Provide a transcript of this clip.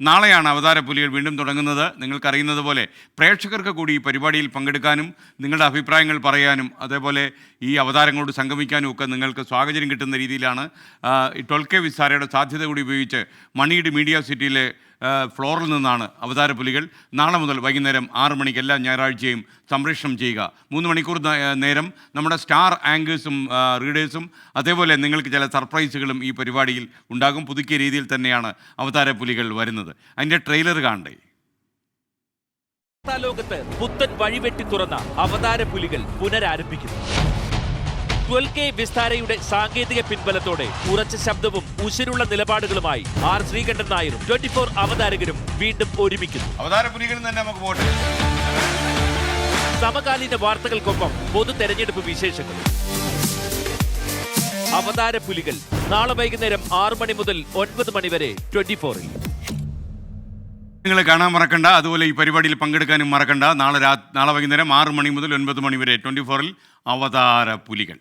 നാളെയാണ് അവതാര പുലികൾ വീണ്ടും തുടങ്ങുന്നത്. നിങ്ങൾക്കറിയുന്നത് പോലെ പ്രേക്ഷകർക്ക് കൂടി ഈ പരിപാടിയിൽ പങ്കെടുക്കാനും നിങ്ങളുടെ അഭിപ്രായങ്ങൾ പറയാനും അതേപോലെ ഈ അവതാരങ്ങളോട് സംഗമിക്കാനും ഒക്കെ നിങ്ങൾക്ക് സ്വാഗതം കിട്ടുന്ന രീതിയിലാണ് ഈ കെ വിസ്താരയുടെ സാധ്യത കൂടി ഉപയോഗിച്ച് മണിയുടെ മീഡിയ സിറ്റിയിലെ ഫ്ലോറിൽ നിന്നാണ് അവതാര പുലികൾ. നാളെ മുതൽ വൈകുന്നേരം ആറ് മണിക്ക് എല്ലാ ഞായറാഴ്ചയും സംപ്രേഷണം ചെയ്യുക. മൂന്ന് മണിക്കൂർ നേരം നമ്മുടെ സ്റ്റാർ ആങ്കേഴ്സും റീഡേഴ്സും അതേപോലെ നിങ്ങൾക്ക് ചില സർപ്രൈസുകളും ഈ പരിപാടിയിൽ ഉണ്ടാകും. പുതുക്കിയ രീതിയിൽ തന്നെയാണ് അവതാര പുലികൾ വരുന്നത്. അതിന്റെ ട്രെയിലർ കാണണ്ടേ? ലോകത്ത് പുത്തൻ വഴിവെട്ടി തുറന്ന അവതാര പുലികൾ പുനരാരംഭിക്കുന്നു. ട്വൽവ് കെ വിസ്താരയുടെ സാങ്കേതിക പിൻബലത്തോടെ ഉറച്ച ശബ്ദവും ഉശിരുള്ള നിലപാടുകളുമായി ആർ ശ്രീകണ്ഠൻ നായരും ട്വന്റി ഫോർ അവതാരകരും വീണ്ടും ഒരുമിക്കുന്നു. അവതാര പുലികളിൽ തന്നെ നമുക്ക് പോട്ടെ സമകാലീന വാർത്തകൾക്കൊപ്പം പൊതു തെരഞ്ഞെടുപ്പ് വിശേഷങ്ങൾ. അവതാര പുലികൾ നാളെ വൈകുന്നേരം ആറു മണി മുതൽ ഒൻപത് മണി വരെ ട്വന്റി ഫോറിൽ നിങ്ങൾ കാണാൻ മറക്കണ്ട അതുപോലെ ഈ പരിപാടിയിൽ പങ്കെടുക്കാനും മറക്കണ്ട. നാളെ രാ നാളെ വൈകുന്നേരം ആറ് മണി മുതൽ ഒൻപത് മണി വരെ ട്വന്റി ഫോറിൽ അവതാര പുലികൾ